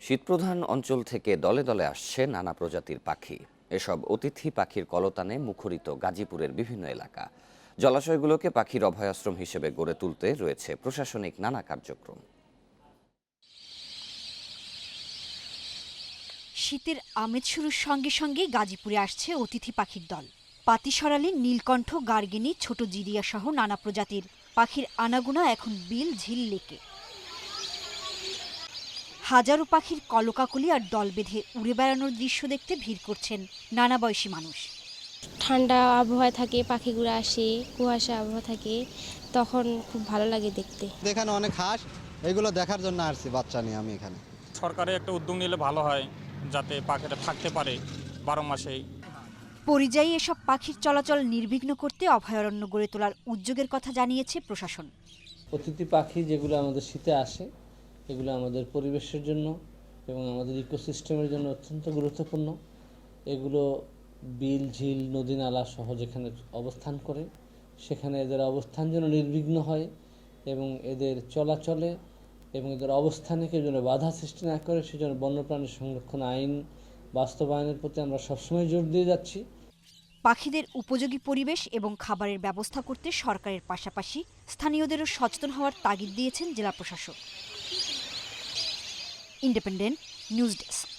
শীতপ্রধান অঞ্চল থেকে দলে দলে আসছে নানা প্রজাতির পাখি। এসব অতিথি পাখির কলতানে মুখরিত গাজীপুরের বিভিন্ন এলাকা। জলাশয়গুলোকে পাখির অভয়াশ্রম হিসেবে গড়ে তুলতে রয়েছে প্রশাসনিক নানা কার্যক্রম। শীতের আমেজ শুরুর সঙ্গে সঙ্গে গাজীপুরে আসছে অতিথি পাখির দল। পাতিসরালি নীলকণ্ঠ, গার্গিনী, ছোট জিরিয়া সহ নানা প্রজাতির পাখির আনাগোনা এখন বিল ঝিল লেকে। হাজারো পাখির কলকাকলি আর দল বেঁধে উড়ে বেড়ানোর দৃশ্য দেখতে ভিড় করছেন নানা বয়সী মানুষ। ঠান্ডা আবহাওয়া থাকে পাখিগুলো আসে কুয়াশা আবহাওয়া থাকে তখন খুব ভালো লাগে দেখতে। এখানে অনেক হাঁস এগুলো দেখার জন্য আসছি বাচ্চা নিয়ে আমি এখানে। সরকারে একটা উদ্যোগ নিলে ভালো হয় যাতে পাখিটা থাকতে পারে বারো মাসেই পরিযায়ী এসব পাখির চলাচল নির্বিঘ্ন করতে অভয়ারণ্য গড়ে তোলার উদ্যোগের কথা জানিয়েছে প্রশাসন। অতিথি পাখি যেগুলো আমাদের শীতে আসে এগুলো আমাদের পরিবেশের জন্য এবং আমাদের ইকোসিস্টেমের জন্য অত্যন্ত গুরুত্বপূর্ণ। এগুলো বিল, ঝিল, নদী, নালা সহ যেখানে অবস্থান করে, সেখানে এদের অবস্থান যেন নির্বিঘ্ন হয় এবং এদের চলাচলে এবং এদের অবস্থানে কেউ যেন বাধা সৃষ্টি না করে সেজন্য বন্যপ্রাণী সংরক্ষণ আইন বাস্তবায়নের প্রতি আমরা সবসময় জোর দিয়ে যাচ্ছি। পাখিদের উপযোগী পরিবেশ এবং খাবারের ব্যবস্থা করতে সরকারের পাশাপাশি স্থানীয়দেরও সচেতন হওয়ার তাগিদ দিয়েছেন জেলা প্রশাসক। Independent News Desk.